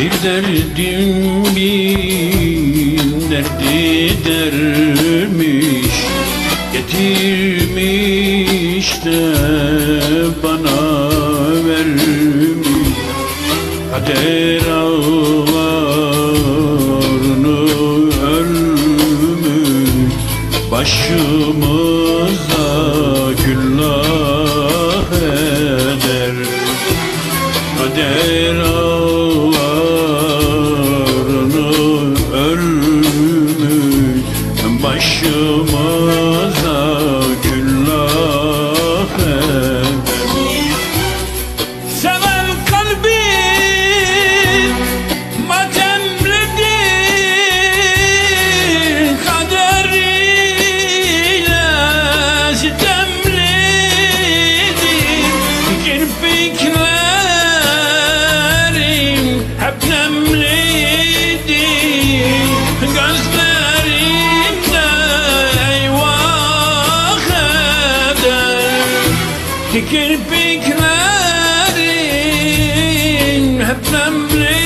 Bir derdim bin derdi dermiş Getirmiş de bana vermiş. Kader ağlarını ölmüş Başımıza küllah eder. Kader ağlarını Başımıza küllah eder Seven kalbim matemlidir Kaderiyle sitemlidir Kirpiklerim Kirpiklerin hep nemlidir